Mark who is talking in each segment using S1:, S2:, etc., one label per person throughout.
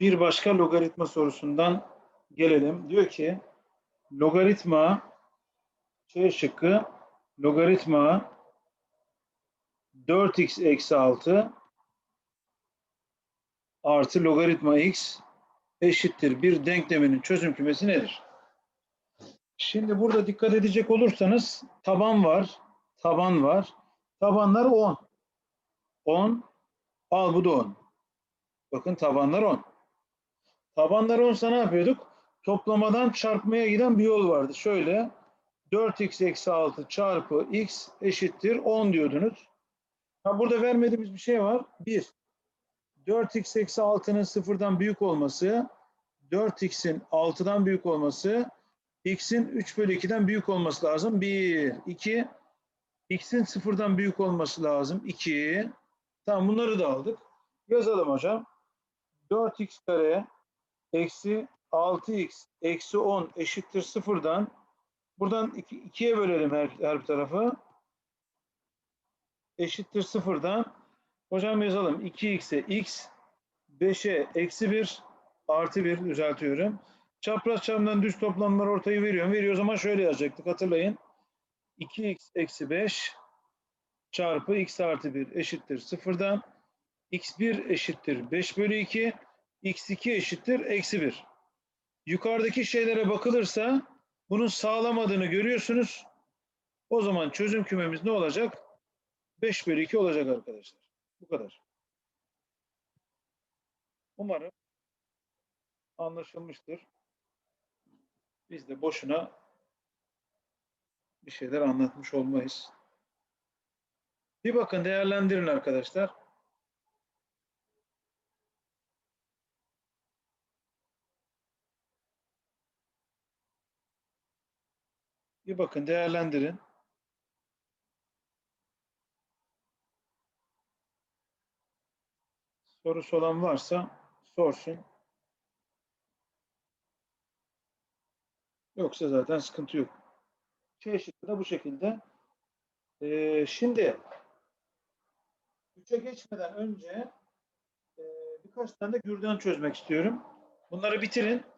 S1: Bir başka logaritma sorusundan gelelim. Diyor ki logaritma C şıkkı logaritma 4x eksi 6 artı logaritma x eşittir bir denkleminin çözüm kümesi nedir? Şimdi burada dikkat edecek olursanız taban var, taban var. Tabanlar 10. 10, al bu da 10. Bakın tabanlar 10. Tabanlar 10 ne yapıyorduk? Toplamadan çarpmaya giden bir yol vardı. Şöyle 4x eksi 6 çarpı x eşittir 10 diyordunuz. Ha, burada vermediğimiz bir şey var. 1. 4x eksi 6'nın sıfırdan büyük olması, 4x'in 6'dan büyük olması, x'in 3 bölü 2'den büyük olması lazım. 1. 2. x'in sıfırdan büyük olması lazım. 2. Tamam bunları da aldık. Yazalım hocam. 4x kare eksi 6x eksi 10 eşittir sıfırdan. Buradan 2'ye bölelim her, her bir tarafı. Eşittir sıfırdan. Hocam yazalım. 2x'e x, 5'e eksi 1 artı 1 düzeltiyorum. Çapraz çarpımdan düz toplamlar ortayı veriyorum. Veriyor o zaman şöyle yazacaktık hatırlayın. 2x eksi 5 çarpı x artı 1 eşittir sıfırdan. x1 eşittir 5 bölü 2. x2 eşittir eksi 1. Yukarıdaki şeylere bakılırsa bunun sağlamadığını görüyorsunuz. O zaman çözüm kümemiz ne olacak? 5 bölü 2 olacak arkadaşlar. Bu kadar. Umarım anlaşılmıştır. Biz de boşuna bir şeyler anlatmış olmayız. Bir bakın değerlendirin arkadaşlar. Bir bakın değerlendirin. Sorusu olan varsa sorsun. Yoksa zaten sıkıntı yok. Şıkkı da bu şekilde. Ee, şimdi 3'e geçmeden önce e, birkaç tane de gürdan çözmek istiyorum. Bunları bitirin.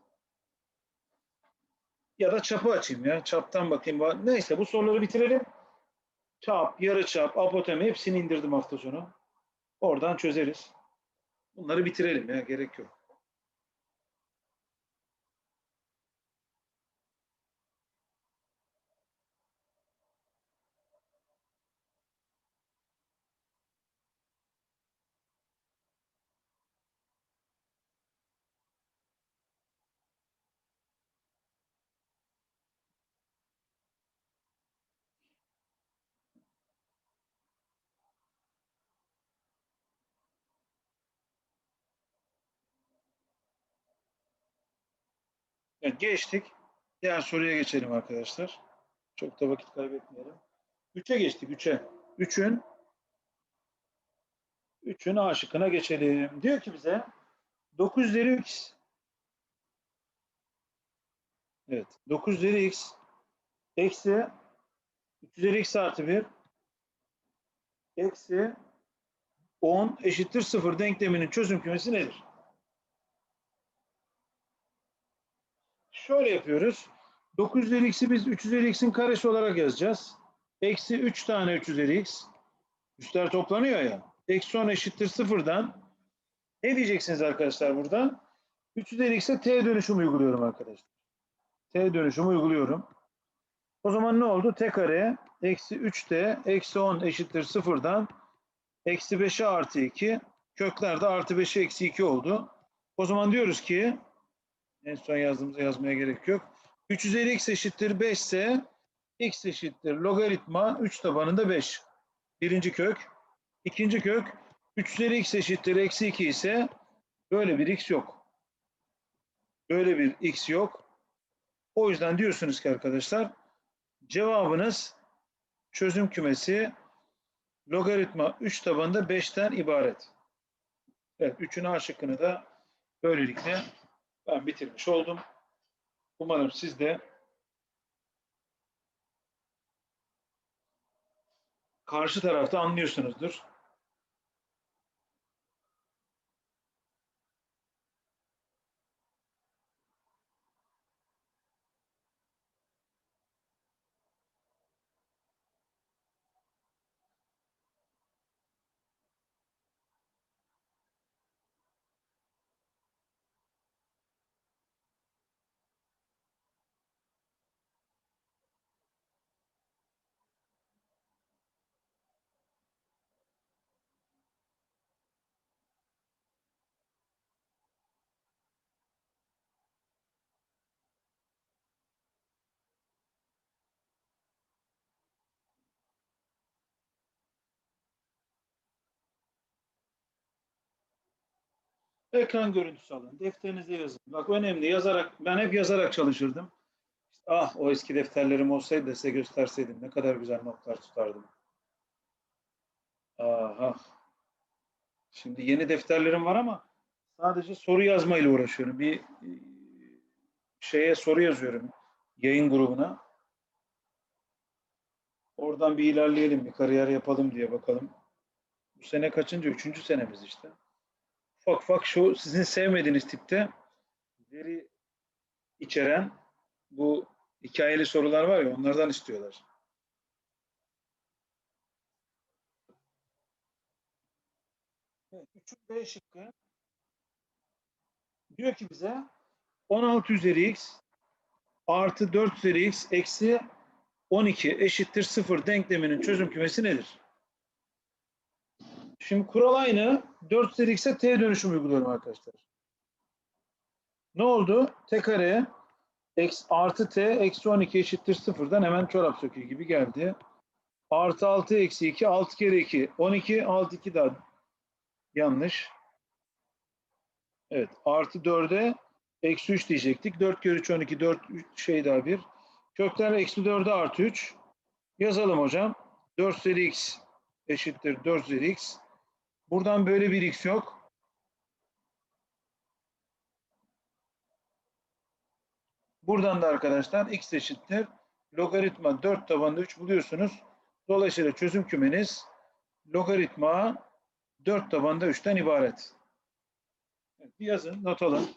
S1: Ya da çapı açayım ya. Çaptan bakayım. Neyse bu soruları bitirelim. Çap, yarı çap, apotemi hepsini indirdim hafta sonu. Oradan çözeriz. Bunları bitirelim ya. Gerek yok. Evet, geçtik. Diğer soruya geçelim arkadaşlar. Çok da vakit kaybetmeyelim. 3'e geçtik 3'e. 3'ün 3'ün A şıkkına geçelim. Diyor ki bize 9 üzeri x Evet. 9 üzeri x eksi 3 üzeri x artı 1 eksi 10 eşittir 0 denkleminin çözüm kümesi nedir? Şöyle yapıyoruz. 9 üzeri x'i biz 3 üzeri x'in karesi olarak yazacağız. Eksi 3 tane 3 üzeri x. Üstler toplanıyor ya. Eksi 10 eşittir sıfırdan. Ne diyeceksiniz arkadaşlar burada? 3 üzeri x'e t dönüşüm uyguluyorum arkadaşlar. T dönüşümü uyguluyorum. O zaman ne oldu? T kare eksi 3t eksi 10 eşittir sıfırdan. Eksi 5'e artı 2. Köklerde artı 5'e eksi 2 oldu. O zaman diyoruz ki en son yazdığımızda yazmaya gerek yok. 3 üzeri x eşittir 5 ise x eşittir logaritma 3 tabanında 5. Birinci kök. İkinci kök 3 üzeri x eşittir eksi 2 ise böyle bir x yok. Böyle bir x yok. O yüzden diyorsunuz ki arkadaşlar cevabınız çözüm kümesi logaritma 3 tabanında 5'ten ibaret. Evet 3'ün A şıkkını da böylelikle ben bitirmiş oldum. Umarım siz de karşı tarafta anlıyorsunuzdur. Ekran görüntüsü alın. Defterinize yazın. Bak önemli. Yazarak, ben hep yazarak çalışırdım. Ah o eski defterlerim olsaydı size gösterseydim. Ne kadar güzel notlar tutardım. Aha. Şimdi yeni defterlerim var ama sadece soru yazmayla uğraşıyorum. Bir e, şeye soru yazıyorum. Yayın grubuna. Oradan bir ilerleyelim, bir kariyer yapalım diye bakalım. Bu sene kaçıncı? Üçüncü senemiz işte. Ufak ufak şu sizin sevmediğiniz tipte veri içeren bu hikayeli sorular var ya onlardan istiyorlar. Evet, 3'ün B şıkkı diyor ki bize 16 üzeri x artı 4 üzeri x eksi 12 eşittir 0 denkleminin çözüm kümesi nedir? Şimdi kural aynı. 4 üzeri t dönüşüm uyguluyorum arkadaşlar. Ne oldu? t kare eksi, artı t eksi 12 eşittir 0'dan hemen çorap söküğü gibi geldi. Artı 6 eksi 2 6 kere 2 12 6 2 daha yanlış. Evet artı 4'e eksi 3 diyecektik. 4 kere 3 12 4 3 şey daha bir. Kökler eksi 4'e artı 3. Yazalım hocam. 4 üzeri x eşittir 4 üzeri x. Buradan böyle bir x yok. Buradan da arkadaşlar x eşittir. Logaritma 4 tabanında 3 buluyorsunuz. Dolayısıyla çözüm kümeniz logaritma 4 tabanda 3'ten ibaret. Evet, bir yazın, not alın.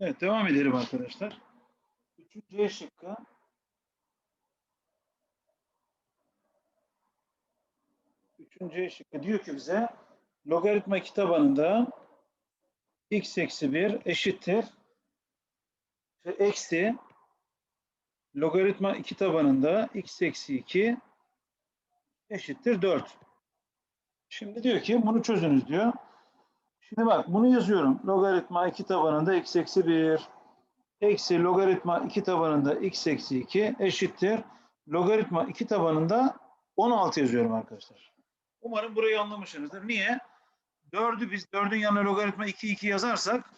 S1: Evet, devam edelim arkadaşlar. Üçüncü E şıkkı. Üçüncü E şıkkı diyor ki bize logaritma iki tabanında x eksi 1 eşittir ve eksi logaritma iki tabanında x eksi 2 eşittir 4. Şimdi diyor ki bunu çözünüz diyor. Şimdi bak bunu yazıyorum. Logaritma 2 tabanında x eksi 1 eksi logaritma 2 tabanında x eksi 2 eşittir. Logaritma 2 tabanında 16 yazıyorum arkadaşlar. Umarım burayı anlamışsınızdır. Niye? 4'ü biz 4'ün yanına logaritma 2 2 yazarsak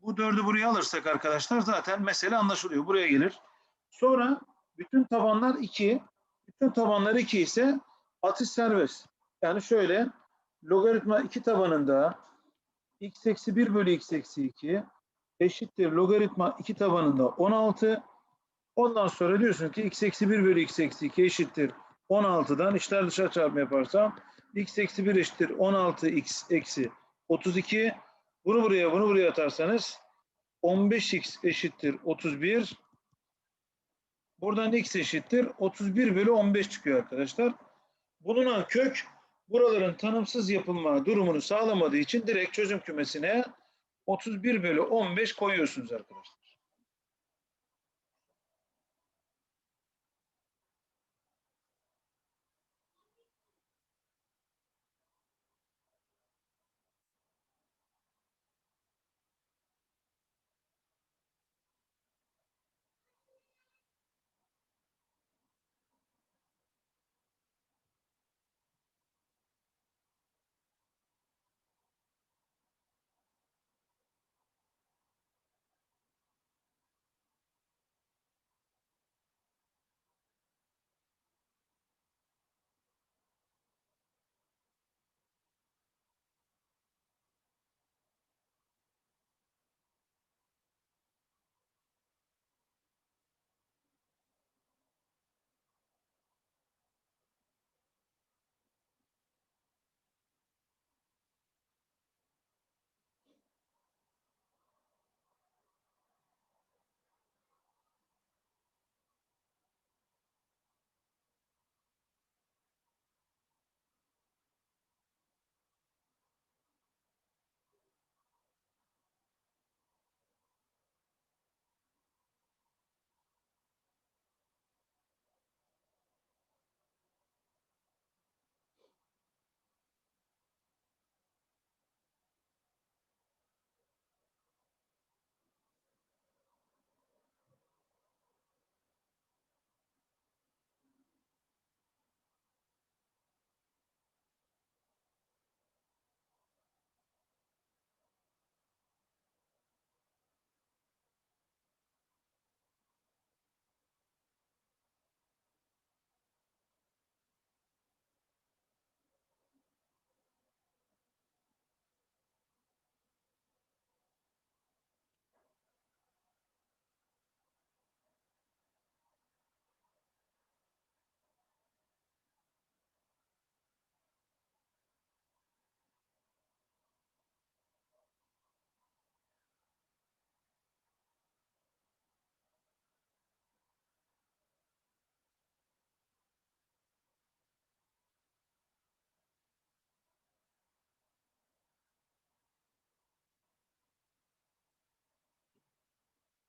S1: bu 4'ü buraya alırsak arkadaşlar zaten mesele anlaşılıyor. Buraya gelir. Sonra bütün tabanlar 2. Bütün tabanlar 2 ise atış serbest. Yani şöyle logaritma 2 tabanında x eksi 1 bölü x eksi 2 eşittir logaritma 2 tabanında 16. Ondan sonra diyorsun ki x eksi 1 bölü x eksi 2 eşittir 16'dan içler dışarı çarpma yaparsam x eksi 1 eşittir 16x eksi 32. Bunu buraya bunu buraya atarsanız 15x eşittir 31. Buradan x eşittir 31 bölü 15 çıkıyor arkadaşlar. Bulunan kök buraların tanımsız yapılma durumunu sağlamadığı için direkt çözüm kümesine 31 bölü 15 koyuyorsunuz arkadaşlar.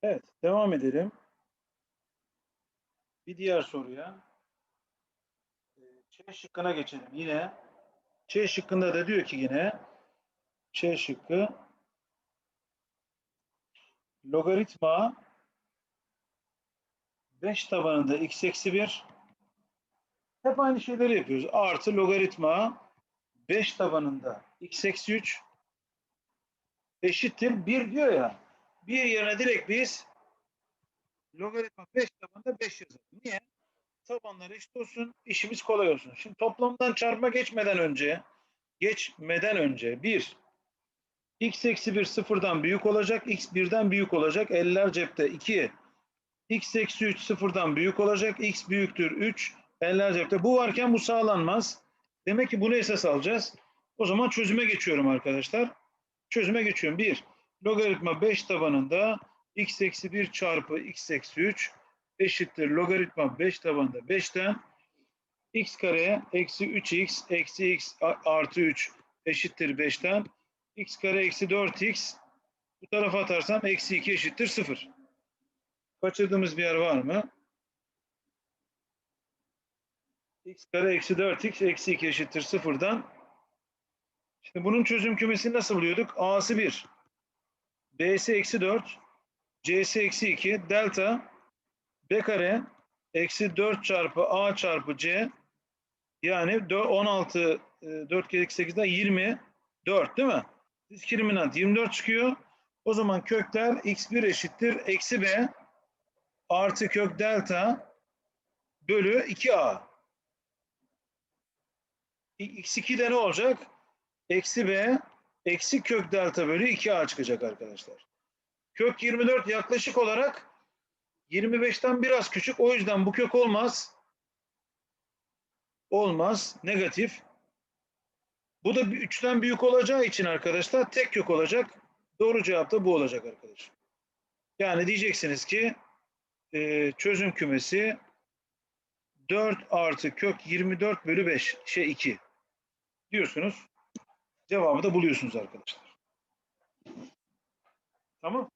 S1: Evet, devam edelim. Bir diğer soruya. Ee, Ç şıkkına geçelim yine. Ç şıkkında da diyor ki yine Ç şıkkı logaritma 5 tabanında x eksi 1 hep aynı şeyleri yapıyoruz. Artı logaritma 5 tabanında x eksi 3 eşittir 1 diyor ya. Bir yerine direkt biz logaritma 5 tabanında 5 yazalım. Niye? Tabanlar eşit olsun, işimiz kolay olsun. Şimdi toplamdan çarpma geçmeden önce, geçmeden önce 1, x eksi 1 sıfırdan büyük olacak, x birden büyük olacak, eller cepte 2, x eksi 3 sıfırdan büyük olacak, x büyüktür 3, eller cepte. Bu varken bu sağlanmaz. Demek ki bunu esas alacağız. O zaman çözüme geçiyorum arkadaşlar. Çözüme geçiyorum. 1, logaritma 5 tabanında x eksi 1 çarpı x eksi 3 eşittir logaritma 5 tabanında 5'ten x kare eksi 3x eksi x artı 3 eşittir 5'ten x kare eksi 4x bu tarafa atarsam eksi 2 eşittir 0. Kaçırdığımız bir yer var mı? x kare eksi 4x eksi 2 eşittir 0'dan Şimdi bunun çözüm kümesini nasıl buluyorduk? A'sı 1. B'si eksi 4. C'si eksi 2. Delta B kare eksi 4 çarpı A çarpı C yani 16 4 kere 8'den 24 değil mi? Diskriminant 24 çıkıyor. O zaman kökler x1 eşittir eksi b artı kök delta bölü 2a. x2'de ne olacak? Eksi b eksi kök delta bölü 2a çıkacak arkadaşlar. Kök 24 yaklaşık olarak 25'ten biraz küçük. O yüzden bu kök olmaz. Olmaz. Negatif. Bu da bir üçten büyük olacağı için arkadaşlar tek kök olacak. Doğru cevap da bu olacak arkadaşlar. Yani diyeceksiniz ki e, çözüm kümesi 4 artı kök 24 bölü 5 şey 2 diyorsunuz. Cevabı da buluyorsunuz arkadaşlar. Tamam.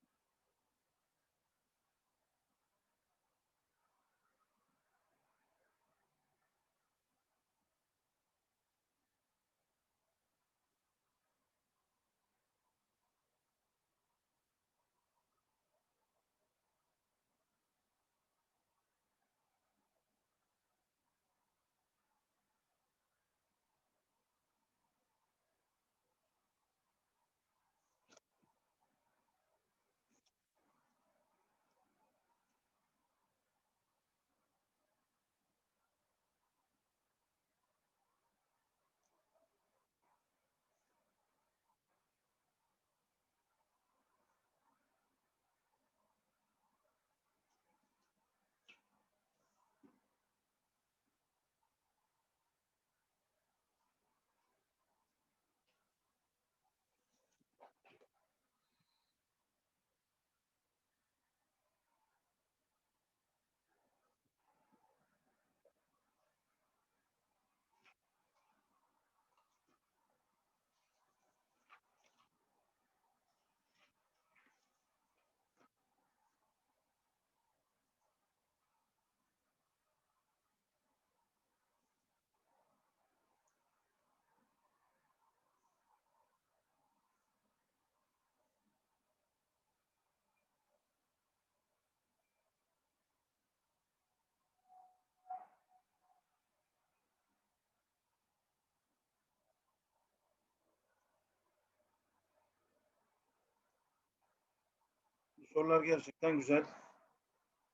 S1: Sorular gerçekten güzel.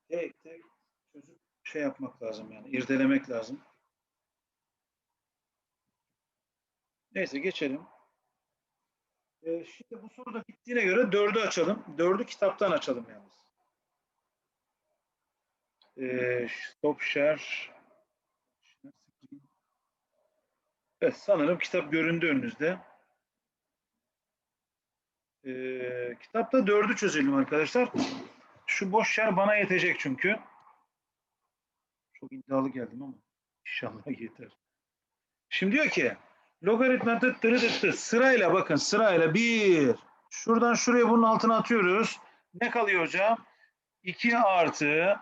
S1: Tek tek çözüp şey yapmak lazım yani irdelemek lazım. Neyse geçelim. Ee, şimdi bu soru da bittiğine göre dördü açalım. Dördü kitaptan açalım yalnız. Ee, stop share. Evet sanırım kitap göründü önünüzde. Ee, kitapta dördü çözelim arkadaşlar. Şu boş yer bana yetecek çünkü. Çok iddialı geldim ama inşallah yeter. Şimdi diyor ki logaritma tıt tırı tıt tıt. sırayla bakın sırayla bir şuradan şuraya bunun altına atıyoruz. Ne kalıyor hocam? 2 artı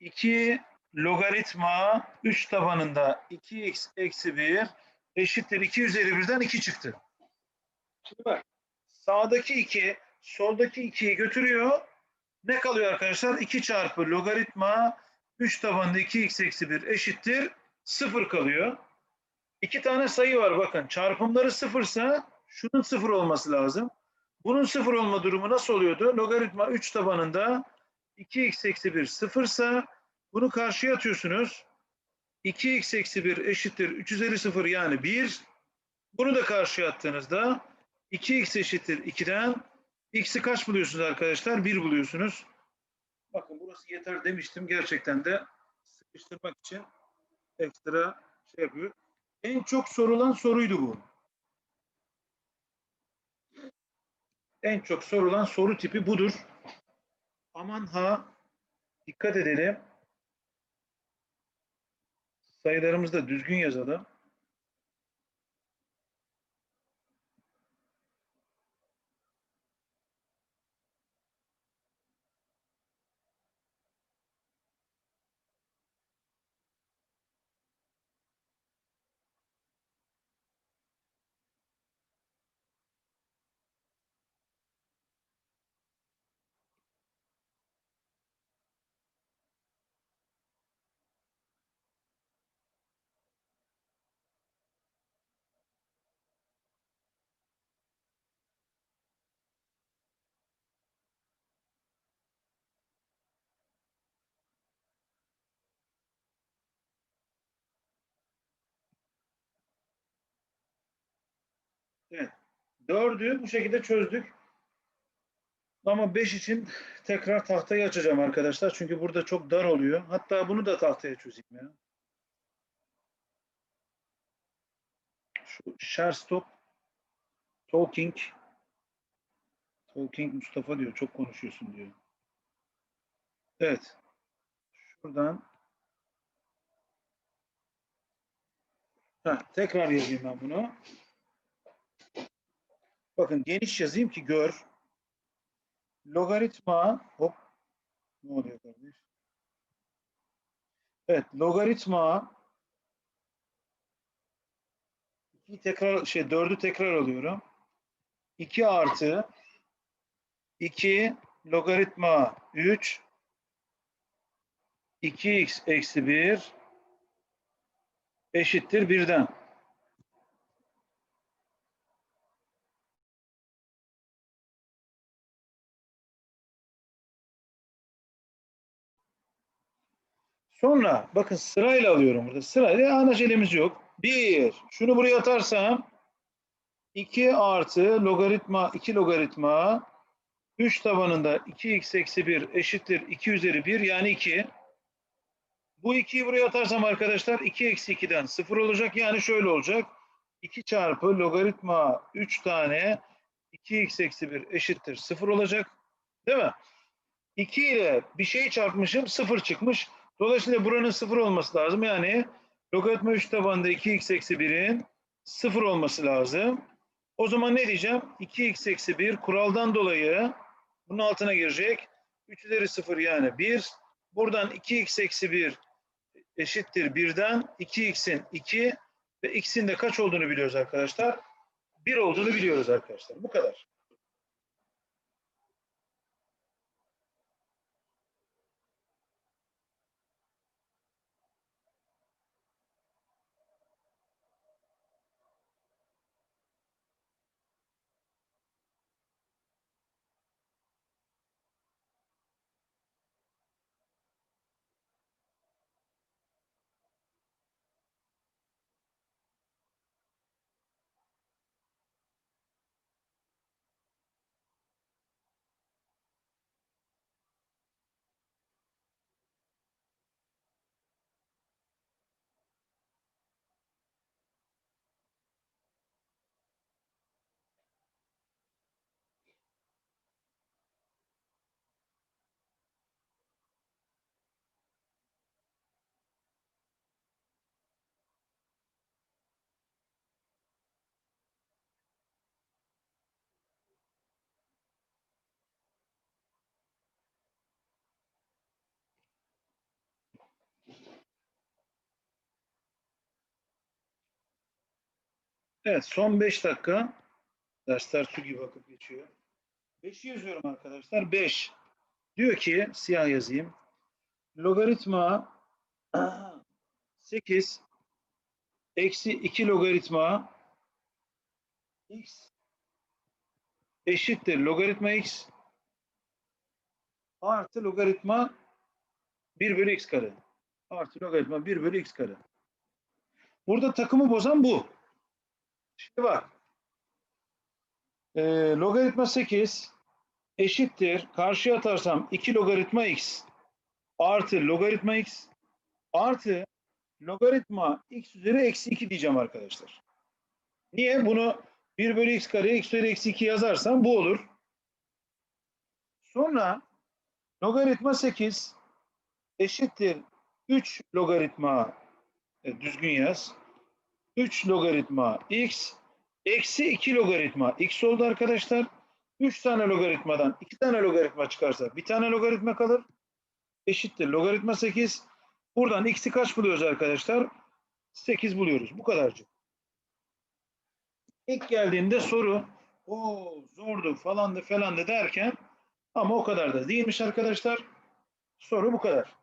S1: 2 logaritma 3 tabanında 2x eksi 1 eşittir 2 üzeri 1'den 2 çıktı. Şimdi bak sağdaki 2 soldaki 2'yi götürüyor. Ne kalıyor arkadaşlar? 2 çarpı logaritma 3 tabanında 2x eksi 1 eşittir 0 kalıyor. İki tane sayı var bakın. Çarpımları sıfırsa şunun sıfır olması lazım. Bunun sıfır olma durumu nasıl oluyordu? Logaritma 3 tabanında 2x eksi 1 sıfırsa bunu karşıya atıyorsunuz. 2x eksi 1 eşittir 3 üzeri 0 yani 1. Bunu da karşıya attığınızda 2x eşittir 2'den x'i kaç buluyorsunuz arkadaşlar? 1 buluyorsunuz. Bakın burası yeter demiştim. Gerçekten de sıkıştırmak için ekstra şey yapıyor. En çok sorulan soruydu bu. En çok sorulan soru tipi budur. Aman ha dikkat edelim. Sayılarımızı da düzgün yazalım. Evet. Dördü bu şekilde çözdük. Ama 5 için tekrar tahtayı açacağım arkadaşlar. Çünkü burada çok dar oluyor. Hatta bunu da tahtaya çözeyim ya. Şu share stop talking talking Mustafa diyor. Çok konuşuyorsun diyor. Evet. Şuradan Heh, tekrar yazayım ben bunu. Bakın geniş yazayım ki gör. Logaritma hop ne oluyor kardeş? Evet, logaritma iki tekrar şey dördü tekrar alıyorum. 2 artı 2 logaritma 3 2x eksi 1 eşittir birden. Sonra bakın sırayla alıyorum burada. Sırayla an acelemiz yok. 1. Şunu buraya atarsam 2 artı logaritma 2 logaritma 3 tabanında 2x eksi 1 eşittir 2 üzeri 1 yani 2. Bu 2'yi buraya atarsam arkadaşlar 2 eksi 2'den 0 olacak. Yani şöyle olacak. 2 çarpı logaritma 3 tane 2x eksi 1 eşittir 0 olacak. Değil mi? 2 ile bir şey çarpmışım 0 çıkmış. Dolayısıyla buranın 0 olması lazım. Yani logaritma 3 tabanında 2x eksi 1'in 0 olması lazım. O zaman ne diyeceğim? 2x eksi 1 kuraldan dolayı bunun altına girecek. 3 üzeri 0 yani 1. Buradan 2x eksi 1 eşittir 1'den 2x'in 2 ve x'in de kaç olduğunu biliyoruz arkadaşlar. 1 olduğunu biliyoruz arkadaşlar. Bu kadar. Evet son 5 dakika. Dersler su gibi akıp geçiyor. 5'i yazıyorum arkadaşlar. 5. Diyor ki siyah yazayım. Logaritma 8 eksi 2 logaritma x eşittir logaritma x artı logaritma 1 bölü x kare. Artı logaritma 1 bölü x kare. Burada takımı bozan bu. Şimdi bak. Ee, logaritma 8 eşittir. Karşıya atarsam 2 logaritma x artı logaritma x artı logaritma x üzeri eksi 2 diyeceğim arkadaşlar. Niye? Bunu 1 bölü x kare x üzeri eksi 2 yazarsam bu olur. Sonra logaritma 8 eşittir 3 logaritma e, düzgün yaz. 3 logaritma x eksi 2 logaritma x oldu arkadaşlar. 3 tane logaritmadan 2 tane logaritma çıkarsa bir tane logaritma kalır. Eşittir logaritma 8. Buradan x'i kaç buluyoruz arkadaşlar? 8 buluyoruz. Bu kadarcık. İlk geldiğinde soru o zordu falandı falandı derken ama o kadar da değilmiş arkadaşlar. Soru bu kadar.